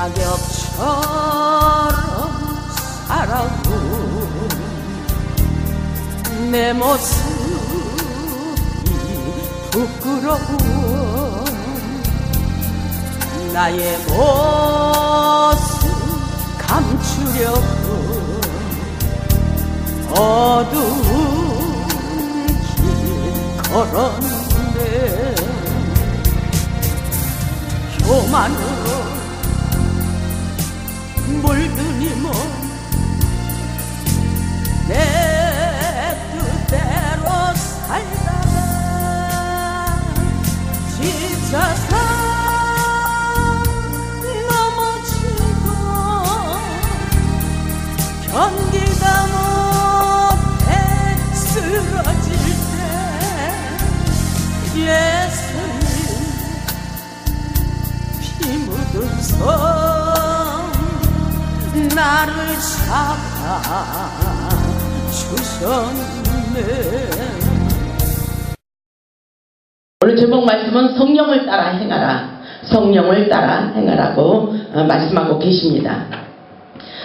낙엽처럼 살아온 내 모습이 부끄러워 나의 모습 감추려고 어두운 길 걸었네. 교만으로 물든 이몸 내 뜻대로 살다가 지쳐서 견디다 못해 쓰러질 때 예수님 피 묻은 손 나를 잡아 주셨네 오늘 제목 말씀은 성령을 따라 행하라. 성령을 따라 행하라고 어, 말씀하고 계십니다.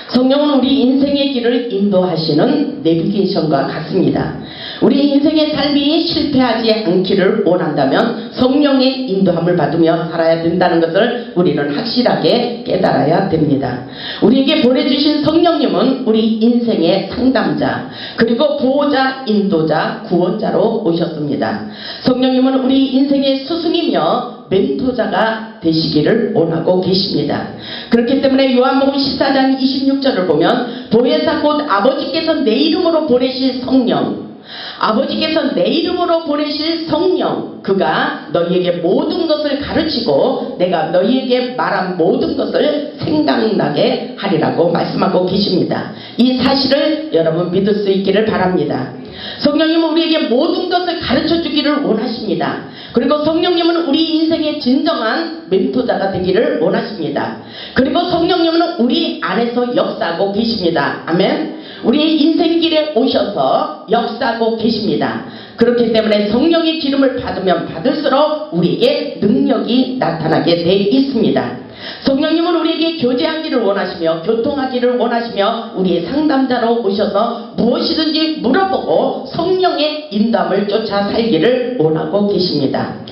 성령은 우리 인생의 길을 인도하시는 내비게이션과 같습니다. 우리 인생의 삶이 실패하지 않기를 원한다면 성령의 인도함을 받으며 살아야 된다는 것을 우리는 확실하게 깨달아야 됩니다. 우리에게 보내주신 성령님은 우리 인생의 상담자, 그리고 보호자, 인도자, 구원자로 오셨습니다. 성령님은 우리 인생의 스승이며 멘토자가 되시기를 원하고 계십니다. 그렇기 때문에 요한복음 14장 26절을 보면 보혜사 곧 아버지께서 내 이름으로 보내실 성령 아버지께서 내 이름으로 보내실 성령 그가 너희에게 모든 것을 가르치고 내가 너희에게 말한 모든 것을 생각나게 하리라고 말씀하고 계십니다. 이 사실을 여러분 믿을 수 있기를 바랍니다. 성령님은 우리에게 모든 것을 가르쳐 주기를 원하십니다. 그리고 성령님은 우리 인생의 진정한 멘토자가 되기를 원하십니다. 그리고 성령님은 우리 안에서 역사하고 계십니다. 아멘. 우리의 인생길에 오셔서 역사하고 계십니다. 그렇기 때문에 성령의 기름을 받으면 받을수록 우리에게 능력이 나타나게 돼 있습니다. 성령님은 우리에게 교제하기를 원하시며 교통하기를 원하시며 우리의 상담자로 오셔서 무엇이든지 물어보고 성령의 인담을 쫓아 살기를 원하고 계십니다.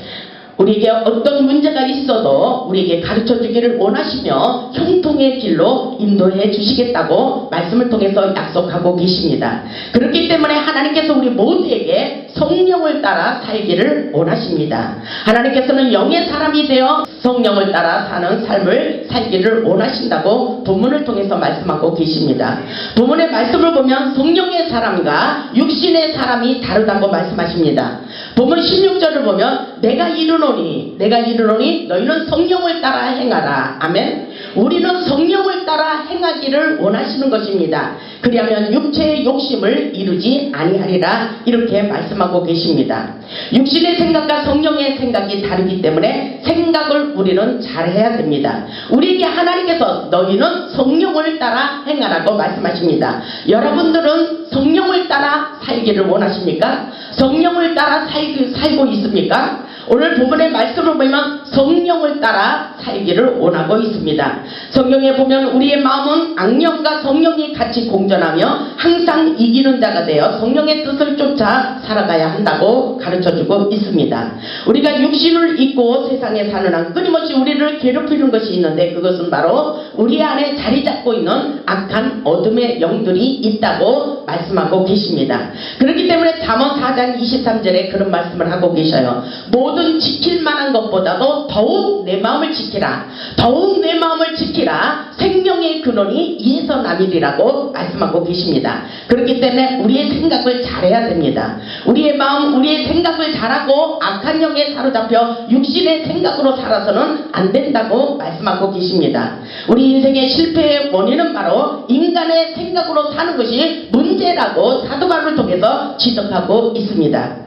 우리에게 어떤 문제가 있어도 우리에게 가르쳐 주기를 원하시며 형통의 길로 인도해 주시겠다고 말씀을 통해서 약속하고 계십니다. 그렇기 때문에 하나님께서 우리 모두에게 성령을 따라 살기를 원하십니다. 하나님께서는 영의 사람이 되어 성령을 따라 사는 삶을 살기를 원하신다고 본문을 통해서 말씀하고 계십니다. 본문의 말씀을 보면 성령의 사람과 육신의 사람이 다르다고 말씀하십니다. 본문 16절을 보면 내가 이 르노니 내가 이르노니 너희는 성령을 따라 행하라. 아멘. 우리는 성령을 따라 행하기를 원하시는 것입니다. 그리하면 육체의 욕심을 이루지 아니하리라 이렇게 말씀하고 계십니다. 육신의 생각과 성령의 생각이 다르기 때문에 생각을 우리는 잘해야 됩니다. 우리에게 하나님께서 너희는 성령을 따라 행하라고 말씀하십니다. 여러분들은 성령을 따라 살기를 원하십니까? 성령을 따라 살, 살고 있습니까? 오늘 부분의 말씀을 보면 성령을 따라 살기를 원하고 있습니다. 성경에 보면 우리의 마음은 악령과 성령이 같이 공존하며 항상 이기는 자가 되어 성령의 뜻을 쫓아 살아가야 한다고 가르쳐주고 있습니다. 우리가 육신을 입고 세상에 사는 한 끊임없이 우리를 괴롭히는 것이 있는데 그것은 바로 우리 안에 자리 잡고 있는 악한 어둠의 영들이 있다고 말씀하고 계십니다. 그렇기 때문에 잠언 4장 23절에 그런 말씀을 하고 계셔요. 지킬 만한 것보다도 더욱 내 마음을 지키라. 더욱 내 마음을 지키라. 생명의 근원이 이에서 남이리라고 말씀하고 계십니다. 그렇기 때문에 우리의 생각을 잘해야 됩니다. 우리의 마음, 우리의 생각을 잘하고 악한 영에 사로잡혀 육신의 생각으로 살아서는 안 된다고 말씀하고 계십니다. 우리 인생의 실패의 원인은 바로 인간의 생각으로 사는 것이 문제라고 사도바를 통해서 지적하고 있습니다.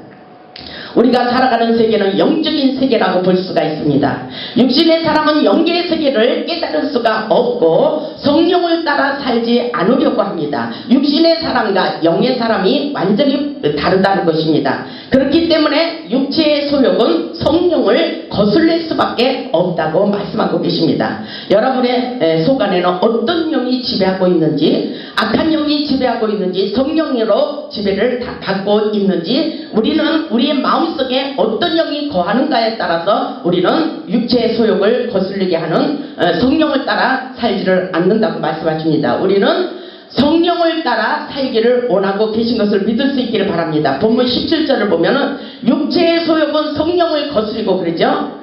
우리가 살아가는 세계는 영적인 세계라고 볼 수가 있습니다. 육신의 사람은 영계의 세계를 깨달을 수가 없고 성령을 따라 살지 않으려고 합니다. 육신의 사람과 영의 사람이 완전히 다르다는 것입니다. 그렇기 때문에 육체의 소욕은 성령을 거슬릴 수밖에 없다고 말씀하고 계십니다. 여러분의 에, 속 안에는 어떤 영이 지배하고 있는지 악한 영이 지배하고 있는지 성령으로 지배를 다 받고 있는지 우리는 우리의 마음속에 어떤 영이 거하는가에 따라서 우리는 육체의 소욕을 거슬리게 하는 어, 성령을 따라 살지를 않는다고 말씀하십니다. 우리는 성령을 따라 살기를 원하고 계신 것을 믿을 수 있기를 바랍니다. 본문 17절을 보면은 육체의 소욕은 성령을 거스리고 그러죠.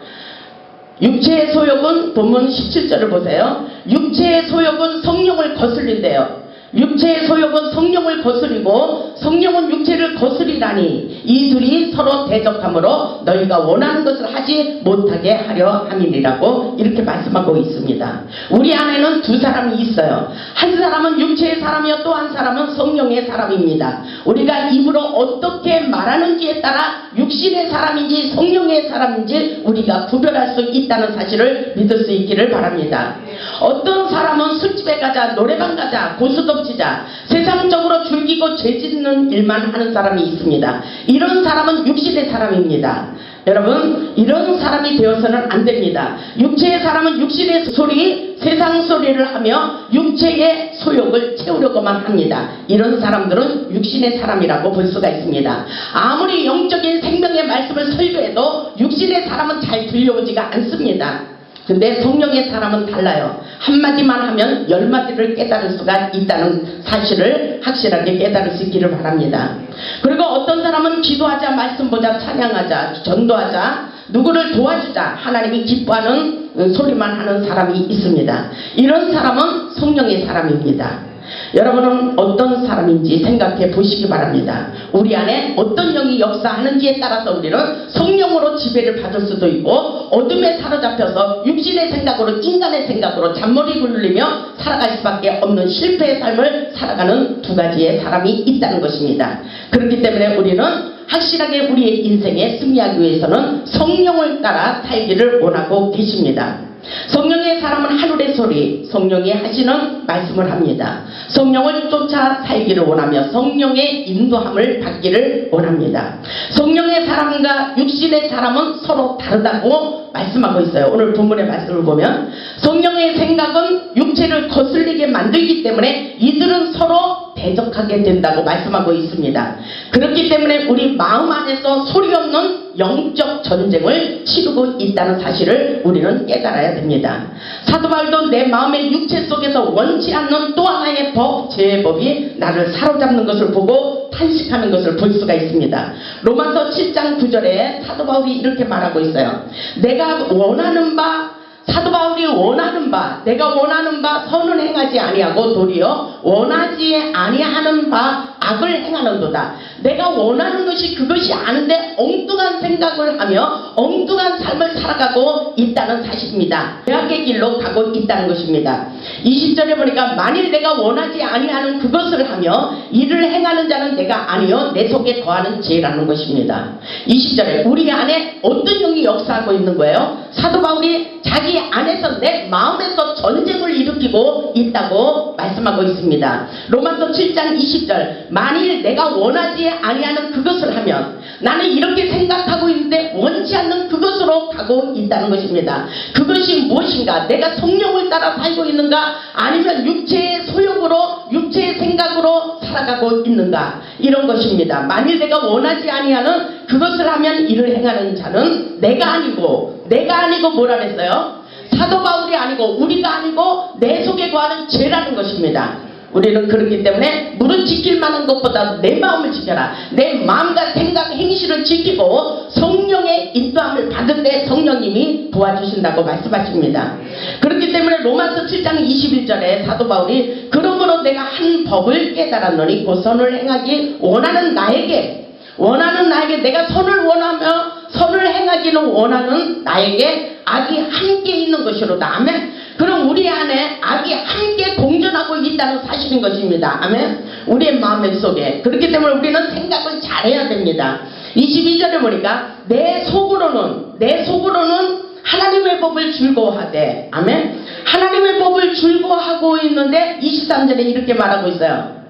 육체의 소욕은 본문 17절을 보세요. 육체의 소욕은 성령을 거슬린대요. 육체의 소욕은 성령을 거스리고 성령은 육체를 거스리라니 이 둘이 서로 대적함으로 너희가 원하는 것을 하지 못하게 하려 함이니라고 이렇게 말씀하고 있습니다. 우리 안에는 두 사람이 있어요. 한 사람은 육체의 사람이요 또 한 사람은 성령의 사람입니다. 우리가 입으로 어떻게 말하는지에 따라 육신의 사람인지 성령의 사람인지 우리가 구별할 수 있다는 사실을 믿을 수 있기를 바랍니다. 어떤 사람은 술집에 가자, 노래방 가자, 고수 동 치자, 세상적으로 즐기고 죄 짓는 일만 하는 사람이 있습니다. 이런 사람은 육신의 사람입니다. 여러분, 이런 사람이 되어서는 안 됩니다. 육체의 사람은 육신의 소리, 세상 소리를 하며 육체의 소욕을 채우려고만 합니다. 이런 사람들은 육신의 사람이라고 볼 수가 있습니다. 아무리 영적인 생명의 말씀을 설교해도 육신의 사람은 잘 들려오지가 않습니다. 근데 성령의 사람은 달라요. 한마디만 하면 열마디를 깨달을 수가 있다는 사실을 확실하게 깨달을 수 있기를 바랍니다. 그리고 어떤 사람은 기도하자, 말씀 보자, 찬양하자, 전도하자, 누구를 도와주자, 하나님이 기뻐하는 소리만 하는 사람이 있습니다. 이런 사람은 성령의 사람입니다. 여러분은 어떤 사람인지 생각해 보시기 바랍니다. 우리 안에 어떤 영이 역사하는지에 따라서 우리는 성령으로 지배를 받을 수도 있고 어둠에 사로잡혀서 육신의 생각으로 인간의 생각으로 잔머리 굴리며 살아갈 수밖에 없는 실패의 삶을 살아가는 두 가지의 사람이 있다는 것입니다. 그렇기 때문에 우리는 확실하게 우리의 인생에 승리하기 위해서는 성령을 따라 살기를 원하고 계십니다. 성령의 사람은 하늘의 소리, 성령이 하시는 말씀을 합니다. 성령을 쫓아 살기를 원하며 성령의 인도함을 받기를 원합니다. 성령의 사람과 육신의 사람은 서로 다르다고 말씀하고 있어요. 오늘 본문의 말씀을 보면 성령의 생각은 육체를 거슬리게 만들기 때문에 이들은 서로 대적하게 된다고 말씀하고 있습니다. 그렇기 때문에 우리 마음 안에서 소리 없는 영적 전쟁을 치르고 있다는 사실을 우리는 깨달아야 됩니다. 사도 바울도 내 마음의 육체 속에서 원치 않는 또 하나의 법, 제법이 나를 사로잡는 것을 보고 탄식하는 것을 볼 수가 있습니다. 로마서 7장 9절에 사도 바울이 이렇게 말하고 있어요. 내가 원하는 바 사도 바울이 원하는 바, 내가 원하는 바 선을 행하지 아니하고 도리어 원하지 아니하는 바 악을 행하는도다. 내가 원하는 것이 그것이 아닌데 엉뚱한 생각을 하며 엉뚱한 삶을 살아가고 있다는 사실입니다. 대학의 길로 가고 있다는 것입니다. 20절에 보니까 만일 내가 원하지 아니하는 그것을 하며 이를 행하는 자는 내가 아니요 내 속에 거하는 죄라는 것입니다. 20절에 우리 안에 어떤 영이 역사하고 있는 거예요? 사도 바울이 자기 안에서 내 마음에서 전쟁을 일으키고 있다고 말씀하고 있습니다. 로마서 7장 20절 만일 내가 원하지 아니하는 그것을 하면 나는 이렇게 생각하고 있는데 원치 않는 그것으로 가고 있다는 것입니다. 그것이 무엇인가? 내가 성령을 따라 살고 있는가? 아니면 육체의 소욕으로 육체의 생각으로 살아가고 있는가? 이런 것입니다. 만일 내가 원하지 아니하는 그것을 하면 이를 행하는 자는 내가 아니고 내가 아니고 뭐라 그랬어요? 사도 바울이 아니고 우리가 아니고 내 속에 거하는 죄라는 것입니다. 우리는 그렇기 때문에 물은 지킬 만한 것보다 내 마음을 지켜라. 내 마음과 생각, 행실을 지키고 성령의 인도함을 받을 때 성령님이 도와주신다고 말씀하십니다. 그렇기 때문에 로마서 7장 21절에 사도 바울이 그러므로 내가 한 법을 깨달았노니 그 선을 행하기 원하는 나에게 원하는 나에게 내가 선을 원하며 선을 행하기는 원하는 나에게 악이 함께 있는 것이로다. 아멘. 그럼 우리 안에 악이 함께 공존하고 있다는 사실인 것입니다. 아멘. 우리의 마음 속에. 그렇기 때문에 우리는 생각을 잘해야 됩니다. 22절에 보니까 내 속으로는 내 속으로는 하나님의 법을 즐거워하되 아멘 하나님의 법을 즐거워하고 있는데 23절에 이렇게 말하고 있어요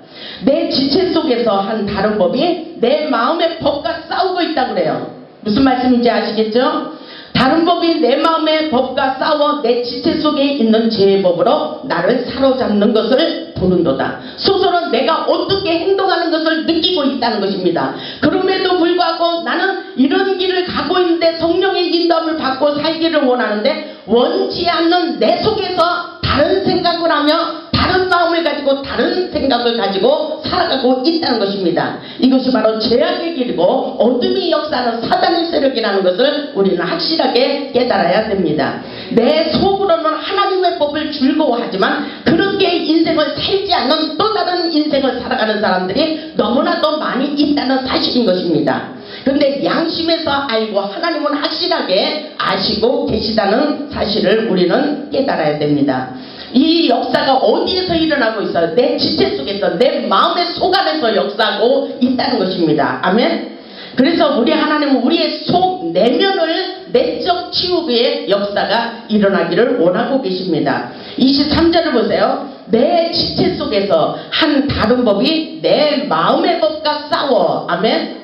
내 지체 속에서 한 다른 법이 내 마음의 법과 싸우고 있다 그래요 무슨 말씀인지 아시겠죠? 다른 법이 내 마음의 법과 싸워 내 지체 속에 있는 죄의 법으로 나를 사로잡는 것을 보는도다. 스스로 내가 어떻게 행동하는 것을 느끼고 있다는 것입니다. 그럼에도 불구하고 나는 이런 길을 가고 있는데 성령의 인도함을 받고 살기를 원하는데 원치 않는 내 속에서 다른 생각을 하며 다른 마음을 가지고 다른 생각을 가지고 살아가고 있다는 것입니다. 이것이 바로 죄악의 길이고 어둠이 역사하는 사단의 세력이라는 것을 우리는 확실하게 깨달아야 됩니다. 내 속으로는 하나님의 법을 즐거워하지만 그렇게 인생을 살지 않는 또 다른 인생을 살아가는 사람들이 너무나도 많이 있다는 사실인 것입니다. 근데 양심에서 알고 하나님은 확실하게 아시고 계시다는 사실을 우리는 깨달아야 됩니다. 이 역사가 어디에서 일어나고 있어요? 내 지체 속에서, 내 마음의 속 안에서 역사하고 있다는 것입니다. 아멘? 그래서 우리 하나님은 우리의 속 내면을 내적 치유의 역사가 일어나기를 원하고 계십니다. 23절을 보세요. 내 지체 속에서 한 다른 법이 내 마음의 법과 싸워. 아멘?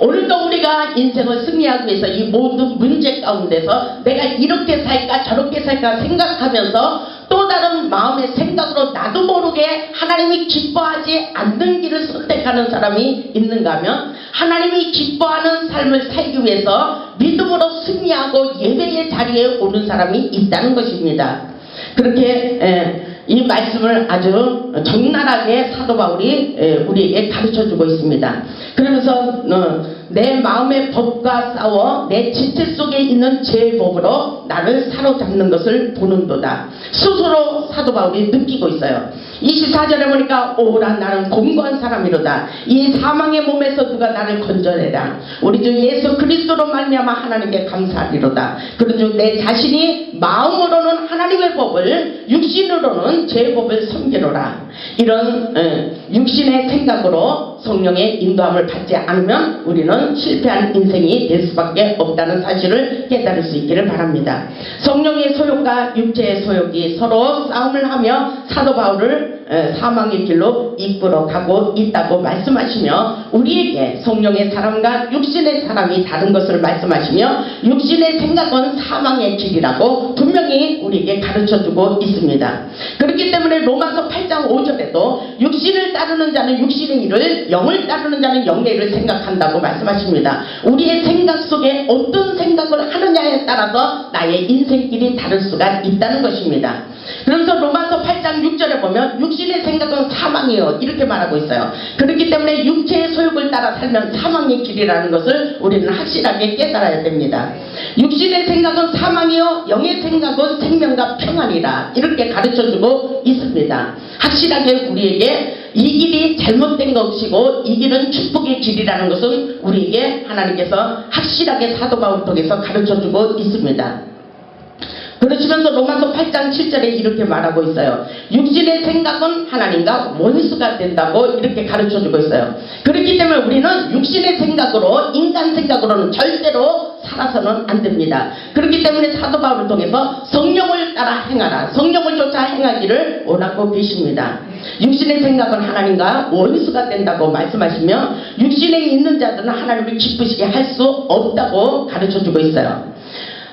오늘도 우리가 인생을 승리하기 위해서 이 모든 문제 가운데서 내가 이렇게 살까 저렇게 살까 생각하면서 또 다른 마음의 생각으로 나도 모르게 하나님이 기뻐하지 않는 길을 선택하는 사람이 있는가 하면 하나님이 기뻐하는 삶을 살기 위해서 믿음으로 승리하고 예배의 자리에 오는 사람이 있다는 것입니다. 그렇게 에, 이 말씀을 아주 적나라하게 사도 바울이 에, 우리에게 가르쳐 주고 있습니다. 그러면서 어, 내 마음의 법과 싸워 내 지체 속에 있는 죄의 법으로 나를 사로잡는 것을 보는도다. 스스로 사도 바울이 느끼고 있어요. 24절에 보니까 오라 나는 공고한 사람이로다. 이 사망의 몸에서 누가 나를 건져내라. 우리 주 예수 그리스도로 말미암아 하나님께 감사하리로다. 그런즉 내 자신이 마음으로는 하나님의 법을 육신으로는 죄의 법을 섬기노라. 이런 에, 육신의 생각으로 성령의 인도함을 받지 않으면 우리는 실패한 인생이 될 수밖에 없다는 사실을 깨달을 수 있기를 바랍니다. 성령의 소욕과 육체의 소욕이 서로 싸움을 하며 사도 바울을 에, 사망의 길로 이끌어 가고 있다고 말씀하시며 우리에게 성령의 사람과 육신의 사람이 다른 것을 말씀하시며 육신의 생각은 사망의 길이라고 분명히 우리에게 가르쳐 주고 있습니다. 그렇기 때문에 로마서 8장 5절에도 육신을 따르는 자는 육신의 일을 영을 따르는 자는 영의 일을 생각한다고 말씀하십니다. 우리의 생각 속에 어떤 생각을 하느냐에 따라서 나의 인생길이 다를 수가 있다는 것입니다. 그래서 로마서 8장 6절에 보면 육신의 생각은 사망이요 이렇게 말하고 있어요. 그렇기 때문에 육체의 소욕을 따라 살면 사망의 길이라는 것을 우리는 확실하게 깨달아야 됩니다. 육신의 생각은 사망이요 영의 생각은 생명과 평안이라 이렇게 가르쳐주고 있습니다. 확실하게 우리에게 이 길이 잘못된 것이고 이 길은 축복의 길이라는 것은 우리에게 하나님께서 확실하게 사도 바울 통해서 가르쳐주고 있습니다. 그러시면서 로마서 8장 7절에 이렇게 말하고 있어요. 육신의 생각은 하나님과 원수가 된다고 이렇게 가르쳐 주고 있어요. 그렇기 때문에 우리는 육신의 생각으로 인간 생각으로는 절대로 살아서는 안 됩니다. 그렇기 때문에 사도 바울을 통해서 성령을 따라 행하라. 성령을 쫓아 행하기를 원하고 계십니다. 육신의 생각은 하나님과 원수가 된다고 말씀하시며 육신에 있는 자들은 하나님을 기쁘시게 할 수 없다고 가르쳐 주고 있어요.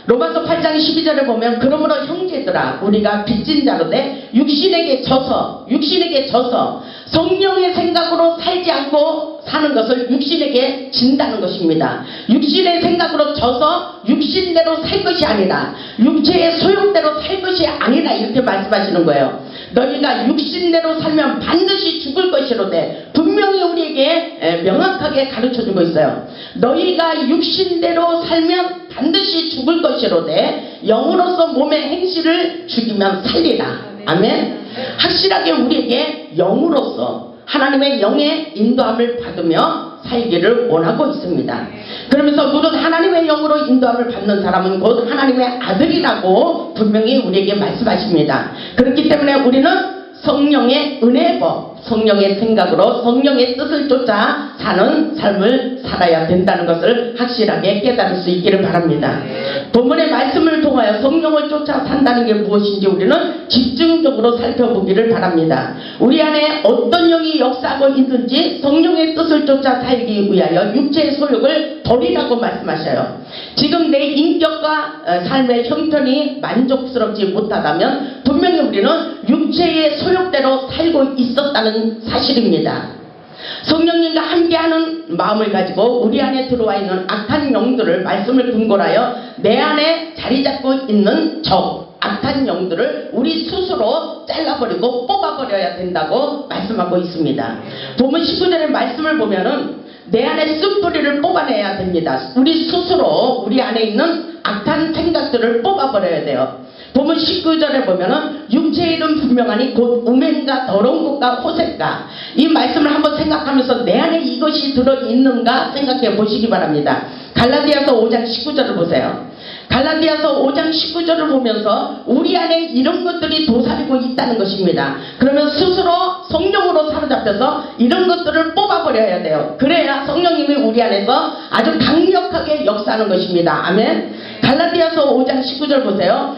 로마서 8장 12절에 보면 그러므로 형제들아 우리가 빚진 자로 돼 육신에게 져서 육신에게 져서 성령의 생각으로 살지 않고 사는 것을 육신에게 진다는 것입니다. 육신의 생각으로 져서 육신대로 살 것이 아니라 육체의 소용대로 살 것이 아니라 이렇게 말씀하시는 거예요. 너희가 육신대로 살면 반드시 죽을 것이로되 분명히 우리에게 에, 명확하게 가르쳐 주고 있어요. 너희가 육신대로 살면 반드시 죽을 것이로되 영으로서 몸의 행실을 죽이면 살리라. 아멘. 확실하게 우리에게 영으로서 하나님의 영의 인도함을 받으며 살기를 원하고 있습니다. 그러면서 무릇 하나님의 영으로 인도함을 받는 사람은 곧 하나님의 아들이라고 분명히 우리에게 말씀하십니다. 그렇기 때문에 우리는 성령의 은혜법, 성령의 생각으로 성령의 뜻을 쫓아 사는 삶을 살아야 된다는 것을 확실하게 깨달을 수 있기를 바랍니다. 본문의 말씀을 통하여 성령을 쫓아 산다는 게 무엇인지 우리는 집중적으로 살펴보기를 바랍니다. 우리 안에 어떤 영이 역사하고 있는지 성령의 뜻을 쫓아 살기 위하여 육체의 소욕을 버리라고 말씀하셔요. 지금 내 인격과 어, 삶의 형편이 만족스럽지 못하다면 분명히 우리는 육체의 소욕대로 살고 있었다는 사실입니다. 성령님과 함께하는 마음을 가지고 우리 안에 들어와 있는 악한 영들을 말씀을 근거로 하여 내 안에 자리 잡고 있는 적, 악한 영들을 우리 스스로 잘라버리고 뽑아버려야 된다고 말씀하고 있습니다. 보면 19절의 말씀을 보면은 내 안에 쓴뿌리를 뽑아내야 됩니다. 우리 스스로 우리 안에 있는 악한 생각들을 뽑아버려야 돼요. 보면 19절에 보면은 육체의 이름 분명하니 곧 우맨과 더러운 것과 호색과 이 말씀을 한번 생각하면서 내 안에 이것이 들어있는가 생각해 보시기 바랍니다. 갈라디아서 5장 19절을 보세요. 갈라디아서 5장 19절을 보면서 우리 안에 이런 것들이 도사리고 있다는 것입니다. 그러면 스스로 성령으로 사로잡혀서 이런 것들을 뽑아버려야 돼요. 그래야 성령님이 우리 안에서 아주 강력하게 역사하는 것입니다. 아멘. 갈라디아서 5장 19절 보세요.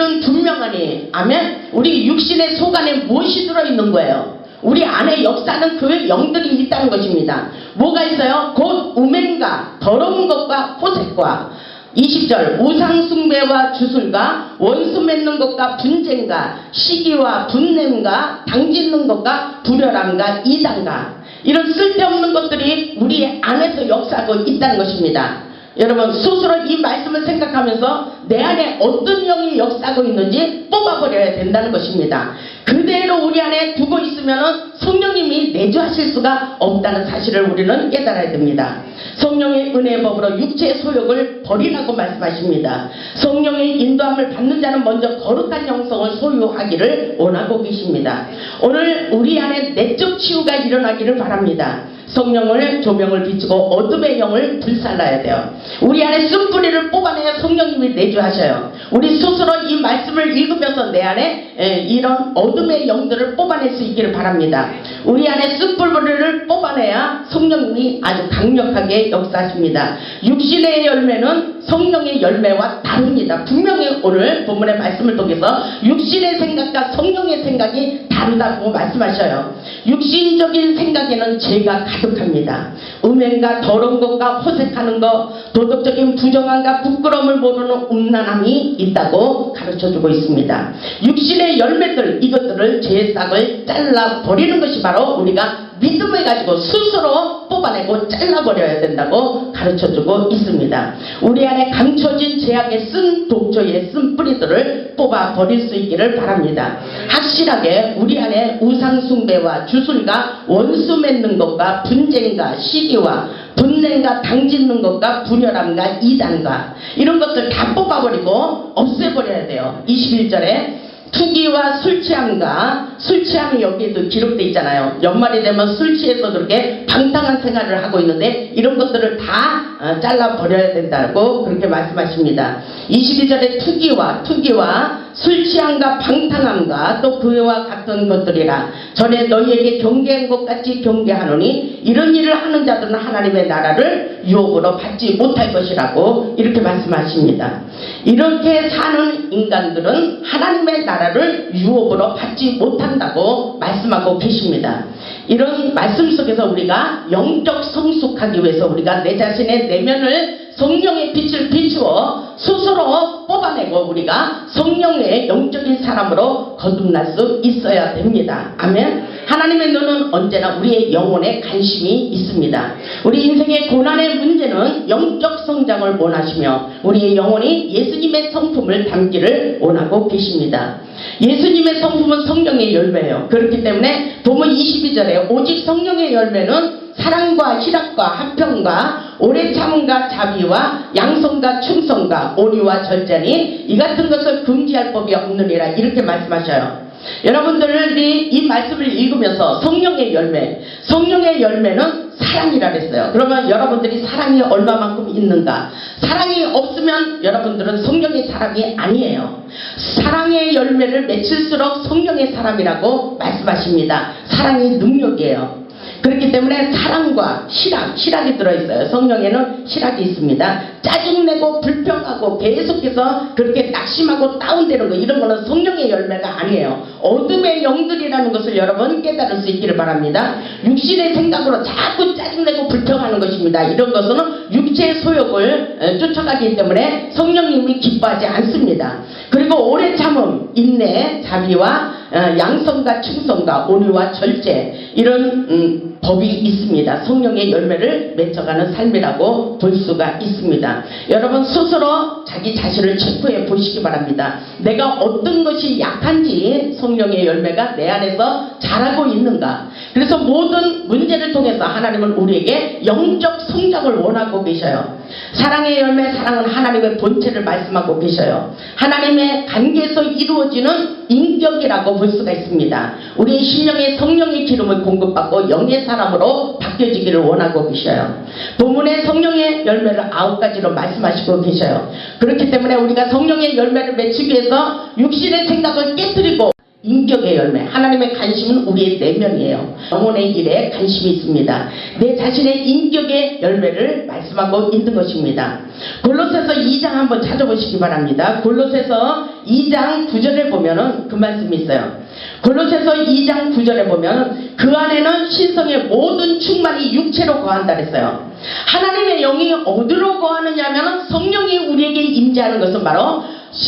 일은 분명하니 아멘. 우리 육신의 속 안에 무엇이 들어있는 거예요? 우리 안에 역사는 그 영들이 있다는 것입니다. 뭐가 있어요? 곧 우맨과 더러운 것과 호색과 20절 우상숭배와 주술과 원수 맺는 것과 분쟁과 시기와 분냄과 당짓는 것과 불혈함과 이단과 이런 쓸데없는 것들이 우리 안에서 역사하고 있다는 것입니다. 여러분 스스로 이 말씀을 생각하면서 내 안에 어떤 영이 역사하고 있는지 뽑아버려야 된다는 것입니다. 그대로 우리 안에 두고 있으면 성령님이 내주하실 수가 없다는 사실을 우리는 깨달아야 됩니다. 성령의 은혜의 법으로 육체의 소욕을 버리라고 말씀하십니다. 성령의 인도함을 받는 자는 먼저 거룩한 영성을 소유하기를 원하고 계십니다. 오늘 우리 안에 내적 치유가 일어나기를 바랍니다. 성령을 조명을 비추고 어둠의 영을 불살라야 돼요. 우리 안에 쓴뿌리를 뽑아내야 성령님이 내주하셔요. 우리 스스로 이 말씀을 읽으면서 내 안에 에, 이런 어둠의 영들을 뽑아낼 수 있기를 바랍니다. 우리 안에 쓴뿌리를 뽑아내야 성령님이 아주 강력하게 역사하십니다. 육신의 열매는 성령의 열매와 다릅니다. 분명히 오늘 본문의 말씀을 통해서 육신의 생각과 성령의 생각이 다르다고 말씀하셔요. 육신적인 생각에는 죄가 가득 합니다. 음행과 더러운 것과 호색하는 것, 도덕적인 부정함과 부끄러움을 모르는 음란함이 있다고 가르쳐주고 있습니다. 육신의 열매들 이것들을 죄의 싹을 잘라 버리는 것이 바로 우리가 믿음을 가지고 스스로 뽑아내고 잘라버려야 된다고 가르쳐주고 있습니다. 우리 안에 감춰진 제약의 쓴 독초의 쓴 뿌리들을 뽑아버릴 수 있기를 바랍니다. 확실하게 우리 안에 우상숭배와 주술과 원수 맺는 것과 분쟁과 시기와 분냄과 당짓는 것과 분열함과 이단과 이런 것들 다 뽑아버리고 없애버려야 돼요. 21절에 투기와 술 취함과 술 취함이 여기에도 기록돼 있잖아요. 연말이 되면 술 취해서 그렇게 방탕한 생활을 하고 있는데 이런 것들을 다 어, 잘라 버려야 된다고 그렇게 말씀하십니다. 22절에 투기와 투기와 술 취함과 방탕함과 또 그와 같은 것들이라 전에 너희에게 경계한 것 같이 경계하노니 이런 일을 하는 자들은 하나님의 나라를 유혹으로 받지 못할 것이라고 이렇게 말씀하십니다. 이렇게 사는 인간들은 하나님의 나라를 유혹으로 받지 못한 다고 말씀하고 계십니다. 이런 말씀 속에서 우리가 영적 성숙하기 위해서 우리가 내 자신의 내면을 성령의 빛을 비추어 스스로 뽑아내고 우리가 성령의 영적인 사람으로 거듭날 수 있어야 됩니다. 아멘. 하나님의 눈은 언제나 우리의 영혼에 관심이 있습니다. 우리 인생의 고난의 문제는 영적 성장을 원하시며 우리의 영혼이 예수님의 성품을 담기를 원하고 계십니다. 예수님의 성품은 성령의 열매예요. 그렇기 때문에 보면 22절에 오직 성령의 열매는 사랑과 희락과 화평과 오래 참음과 자비와 양성과 충성과 오리와 절제니 이 같은 것을 금지할 법이 없느니라 이렇게 말씀하셔요. 여러분들이 이 말씀을 읽으면서 성령의 열매, 성령의 열매는 사랑 사랑이라 그랬어요. 그러면 여러분들이 사랑이 얼마만큼 있는가? 사랑이 없으면 여러분들은 성령의 사람이 아니에요. 사랑의 열매를 맺힐수록 성령의 사람이라고 말씀하십니다. 사랑이 능력이에요. 그렇기 때문에 사랑과 희락, 희락이 들어있어요. 성령에는 희락이 있습니다. 짜증내고 불평하고 계속해서 그렇게 낙심하고 다운되는 거 이런 거는 성령의 열매가 아니에요. 어둠의 영들이라는 것을 여러분 깨달을 수 있기를 바랍니다. 육신의 생각으로 자꾸 짜증내고 불평하는 것입니다. 이런 것은 육체의 소욕을 에, 쫓아가기 때문에 성령님이 기뻐하지 않습니다. 그리고 오래 참음, 인내, 자비와 어, 양성과 충성과 온유와 절제 이런 음, 법이 있습니다. 성령의 열매를 맺어가는 삶이라고 볼 수가 있습니다. 여러분 스스로 자기 자신을 체크해 보시기 바랍니다. 내가 어떤 것이 약한지 성령의 열매가 내 안에서 자라고 있는가. 그래서 모든 문제를 통해서 하나님은 우리에게 영적 성장을 원하고 계셔요. 사랑의 열매, 사랑은 하나님의 본체를 말씀하고 계셔요. 하나님의 관계에서 이루어지는 인격이라고 볼 수가 있습니다. 우리의 심령의 성령의 기름을 공급받고 영의 사람으로 바뀌어지기를 원하고 계셔요. 본문의 성령의 열매를 아홉 가지로 말씀하시고 계셔요. 그렇기 때문에 우리가 성령의 열매를 맺기 위해서 육신의 생각을 깨뜨리고 인격의 열매, 하나님의 관심은 우리의 내면이에요. 영혼의 일에 관심이 있습니다. 내 자신의 인격의 열매를 말씀하고 있는 것입니다. 골로새서 2장 한번 찾아보시기 바랍니다. 골로새서 2장 9절에 보면은 그 말씀이 있어요. 골로새서 2장 9절에 보면 그 안에는 신성의 모든 충만이 육체로 거한다 그랬어요. 하나님의 영이 어디로 거하느냐면 성령이 우리에게 임재하는 것은 바로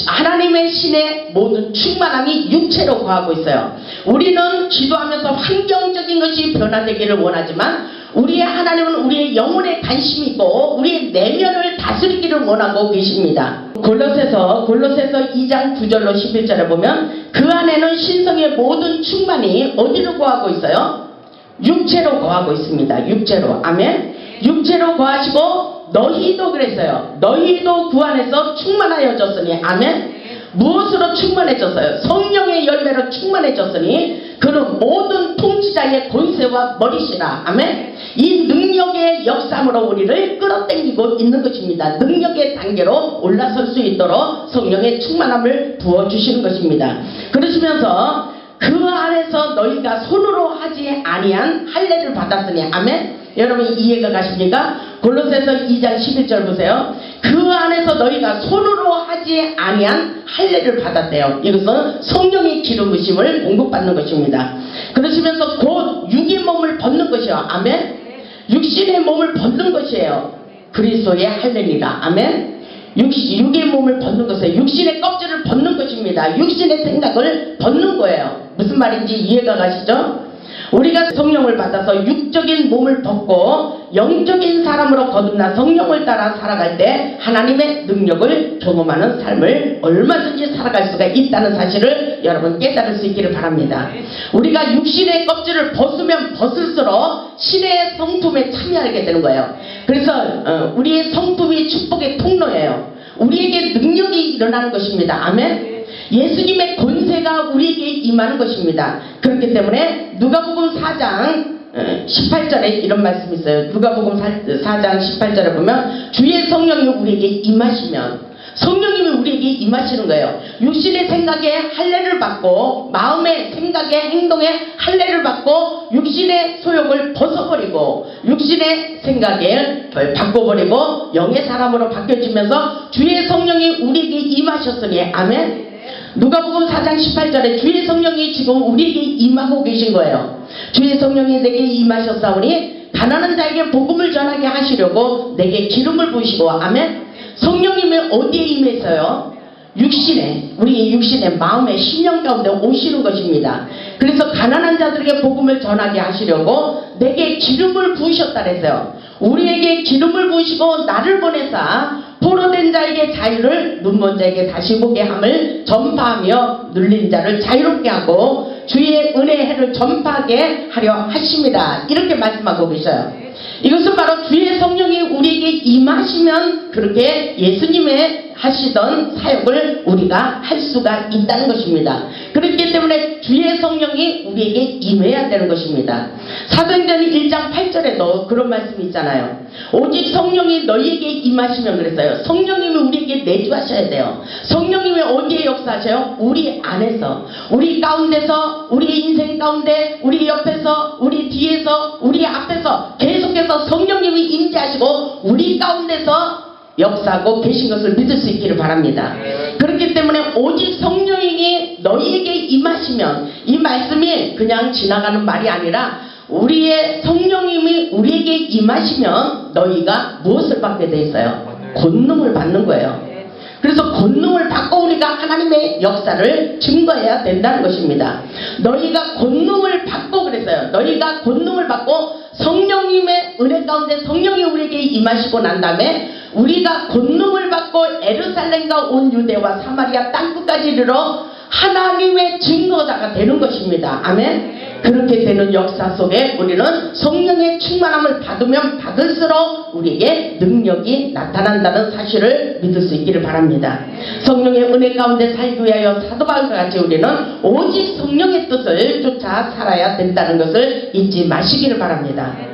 하나님의 신의 모든 충만함이 육체로 거하고 있어요. 우리는 기도하면서 환경적인 것이 변화되기를 원하지만 우리의 하나님은 우리의 영혼에 관심이 있고 우리의 내면을 다스리기를 원하고 계십니다. 골로새서 골로새서 2장 9절로 11절에 보면 그 안에는 신성의 모든 충만이 어디로 거하고 있어요? 육체로 거하고 있습니다. 육체로. 아멘. 육체로 거하시고 너희도 그랬어요. 너희도 그 안에서 충만하여졌으니 아멘. 무엇으로 충만해졌어요? 성령의 열매로 충만해졌으니 그는 모든 통치자의 권세와 머리시라. 아멘. 이 능력의 역삼으로 우리를 끌어당기고 있는 것입니다. 능력의 단계로 올라설 수 있도록 성령의 충만함을 부어주시는 것입니다. 그러시면서 그 안에서 너희가 손으로 하지 아니한 할례를 받았으니 아멘. 여러분 이해가 가십니까? 골로새서 2장 11절 보세요. 그 안에서 너희가 손으로 하지 아니한 할례를 받았대요. 이것은 성령의 기름 부심을 공급받는 것입니다. 그러시면서 곧 육의 몸을 벗는 것이요. 아멘. 육신의 몸을 벗는 것이에요. 그리스도의 할례니라. 아멘. 육, 육의 몸을 벗는 것이에요. 육신의 껍질을 벗는 것입니다. 육신의 생각을 벗는 거예요. 무슨 말인지 이해가 가시죠? 우리가 성령을 받아서 육적인 몸을 벗고 영적인 사람으로 거듭나 성령을 따라 살아갈 때 하나님의 능력을 경험하는 삶을 얼마든지 살아갈 수가 있다는 사실을 여러분 깨달을 수 있기를 바랍니다. 우리가 육신의 껍질을 벗으면 벗을수록 신의 성품에 참여하게 되는 거예요. 그래서 어, 우리의 성품이 축복의 통로예요. 우리에게 능력이 일어나는 것입니다. 아멘. 예수님의 권세가 우리에게 임하는 것입니다. 그렇기 때문에 누가복음 4장 18절에 이런 말씀이 있어요. 누가복음 4장 18절에 보면 주의 성령이 우리에게 임하시면 성령님이 우리에게 임하시는 거예요. 육신의 생각에 할례를 받고 마음의 생각에 행동에 할례를 받고 육신의 소욕을 벗어버리고 육신의 생각에 바꿔버리고 영의 사람으로 바뀌어지면서 주의 성령이 우리에게 임하셨으니 아멘. 누가복음 4장 18절에 주의 성령이 지금 우리에게 임하고 계신 거예요. 주의 성령이 내게 임하셨사오니 가난한 자에게 복음을 전하게 하시려고 내게 기름을 부으시고 아멘. 성령님이 어디에 임했어요? 육신에 우리의 육신에 마음에 심령 가운데 오시는 것입니다. 그래서 가난한 자들에게 복음을 전하게 하시려고 내게 기름을 부으셨다 그랬어요. 우리에게 기름을 부으시고 나를 보내사 포로된 자에게 자유를 눈먼 자에게 다시 보게 함을 전파하며 눌린 자를 자유롭게 하고 주의 은혜의 해를 전파하게 하려 하십니다. 이렇게 말씀하고 계셔요. 이것은 바로 주의 성령이 우리에게 임하시면 그렇게 예수님의 하시던 사역을 우리가 할 수가 있다는 것입니다. 그렇기 때문에 주의 성령이 우리에게 임해야 되는 것입니다. 사도행전 1장 8절에도 그런 말씀이 있잖아요. 오직 성령이 너희에게 임하시면 그랬어요. 성령님이 우리에게 내주하셔야 돼요. 성령님이 어디에 역사하셔요? 우리 안에서, 우리 가운데서, 우리 인생 가운데, 우리 옆에서, 우리 뒤에서, 우리 앞에서 계속해서 성령님이 임재하시고 우리 가운데서 역사하고 계신 것을 믿을 수 있기를 바랍니다. 그렇기 때문에 오직 성령이 너희에게 임하시면 이 말씀이 그냥 지나가는 말이 아니라 우리의 성령님이 우리에게 임하시면 너희가 무엇을 받게 돼 있어요? 권능을 받는 거예요. 그래서 권능을 받고 우리가 하나님의 역사를 증거해야 된다는 것입니다. 너희가 권능을 받고 그랬어요. 너희가 권능을 받고 성령님의 은혜 가운데 성령이 우리에게 임하시고 난 다음에 우리가 권능을 받고 에르살렘과 온 유대와 사마리아 땅끝까지 이르러 하나님의 증거자가 되는 것입니다. 아멘. 그렇게 되는 역사 속에 우리는 성령의 충만함을 받으면 받을수록 우리에게 능력이 나타난다는 사실을 믿을 수 있기를 바랍니다. 성령의 은혜 가운데 살기 위하여 사도 바울과 같이 우리는 오직 성령의 뜻을 쫓아 살아야 된다는 것을 잊지 마시기를 바랍니다.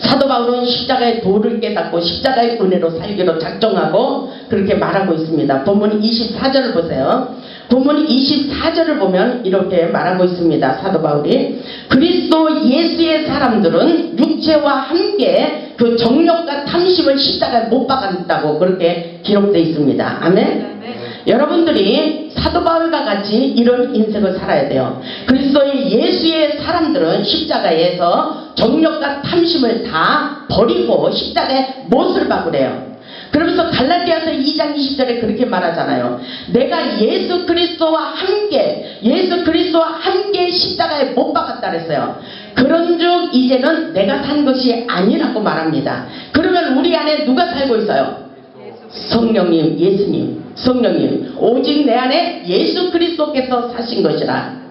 사도 바울은 십자가의 도를 깨닫고 십자가의 은혜로 살기로 작정하고 그렇게 말하고 있습니다. 본문 24절을 보세요. 본문 24절을 보면 이렇게 말하고 있습니다. 사도 바울이 그리스도 예수의 사람들은 육체와 함께 그 정력과 탐심을 십자가에 못 박았다고 그렇게 기록되어 있습니다. 아멘. 여러분들이 사도 바울과 같이 이런 인생을 살아야 돼요. 그리스도의 예수의 사람들은 십자가에서 정력과 탐심을 다 버리고 십자가에 못을 박으래요. 그러면서 갈라디아서 2장 20절에 그렇게 말하잖아요. 내가 예수 그리스도와 함께 예수 그리스도와 함께 십자가에 못 박았다 그랬어요. 그런즉 이제는 내가 산 것이 아니라고 말합니다. 그러면 우리 안에 누가 살고 있어요? 성령님, 예수님, 성령님, 오직 내 안에 예수 그리스도께서 사신 것이라.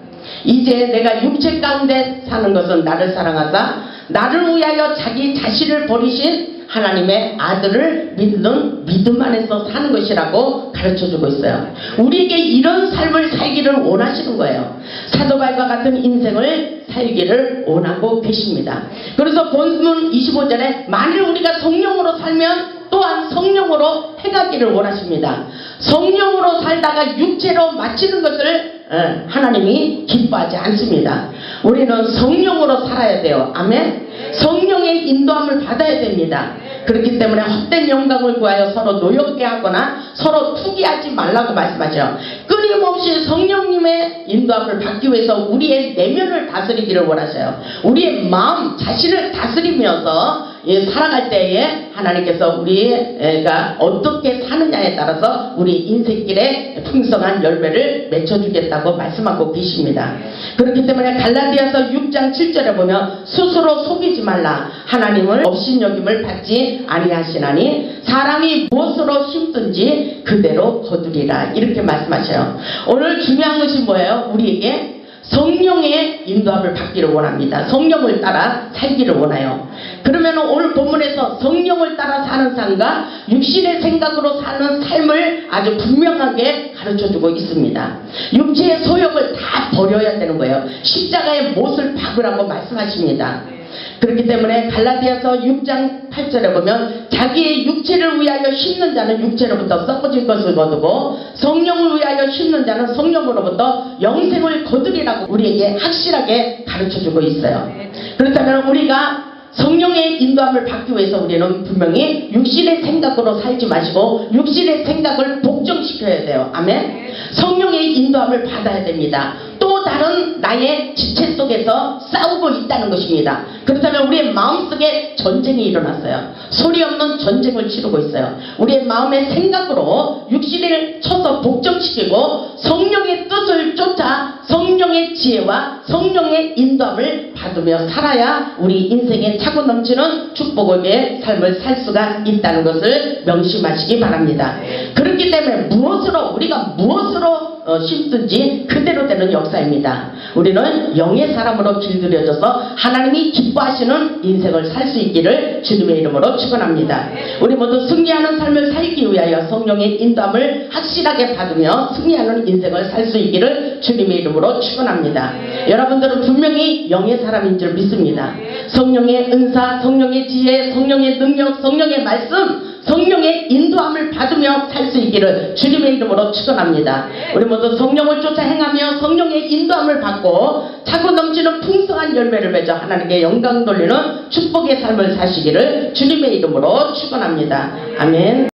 이제 내가 육체 가운데 사는 것은 나를 사랑하사 나를 위하여 자기 자신을 버리신 하나님의 아들을 믿는 믿음 안에서 사는 것이라고 가르쳐 주고 있어요. 우리에게 이런 삶을 살기를 원하시는 거예요. 사도발과 같은 인생을 살기를 원하고 계십니다. 그래서 본문 25절에 만일 우리가 성령으로 살면 또한 성령으로 행하기를 원하십니다. 성령으로 살다가 육체로 마치는 것을 어, 하나님이 기뻐하지 않습니다. 우리는 성령으로 살아야 돼요. 아멘. 성령의 인도함을 받아야 됩니다. 그렇기 때문에 헛된 영광을 구하여 서로 노엽게 하거나 서로 투기하지 말라고 말씀하죠. 끊임없이 성령님의 인도함을 받기 위해서 우리의 내면을 다스리기를 원하셔요. 우리의 마음 자신을 다스리면서 예, 살아갈 때에 하나님께서 우리가 어떻게 사느냐에 따라서 우리 인생길에 풍성한 열매를 맺혀주겠다고 말씀하고 계십니다. 그렇기 때문에 갈라디아서 6장 7절에 보면 스스로 속이지 말라 하나님을 업신여김을 받지 아니하시나니 사람이 무엇으로 힘든지 그대로 거두리라 이렇게 말씀하셔요. 오늘 중요한 것이 뭐예요? 우리에게 성령의 인도함을 받기를 원합니다. 성령을 따라 살기를 원해요. 그러면 오늘 본문에서 성령을 따라 사는 삶과 육신의 생각으로 사는 삶을 아주 분명하게 가르쳐 주고 있습니다. 육체의 소욕을 다 버려야 되는 거예요. 십자가의 못을 박으라고 말씀하십니다. 그렇기 때문에 갈라디아서 6장 8절에 보면 자기의 육체를 위하여 심는 자는 육체로부터 썩어질 것을 거두고 성령을 위하여 심는 자는 성령으로부터 영생을 거두리라고 우리에게 확실하게 가르쳐 주고 있어요. 그렇다면 우리가 성령의 인도함을 받기 위해서 우리는 분명히 육신의 생각으로 살지 마시고 육신의 생각을 복종시켜야 돼요. 아멘. 성령의 인도함을 받아야 됩니다. 또 다른 나의 지체 속에서 싸우고 있다는 것입니다. 그렇다면 우리의 마음속에 전쟁이 일어났어요. 소리 없는 전쟁을 치르고 있어요. 우리의 마음의 생각으로 육신을 쳐서 복종시키고 성령의 뜻을 쫓아 성령의 지혜와 성령의 인도함을 받으며 살아야 우리 인생에 차고 넘치는 축복의 삶을 살 수가 있다는 것을 명심하시기 바랍니다. 그렇기 때문에 무엇으로 우리가 무엇으로 어, 심든지 그대로 되는 역사입니다. 우리는 영의 사람으로 길들여져서 하나님이 기뻐하시는 인생을 살 수 있기를 주님의 이름으로 축원합니다. 우리 모두 승리하는 삶을 살기 위하여 성령의 인도함을 확실하게 받으며 승리하는 인생을 살 수 있기를 주님의 이름으로 축원합니다. 여러분들은 분명히 영의 사람인 줄 믿습니다. 성령의 은사, 성령의 지혜, 성령의 능력, 성령의 말씀, 성령의 인도함을 받으며 살 수 있기를 주님의 이름으로 축원합니다. 우리 모두 성령을 쫓아 행하며 성령의 인도함을 받고 차고 넘치는 풍성한 열매를 맺어 하나님께 영광 돌리는 축복의 삶을 사시기를 주님의 이름으로 축원합니다. 아멘.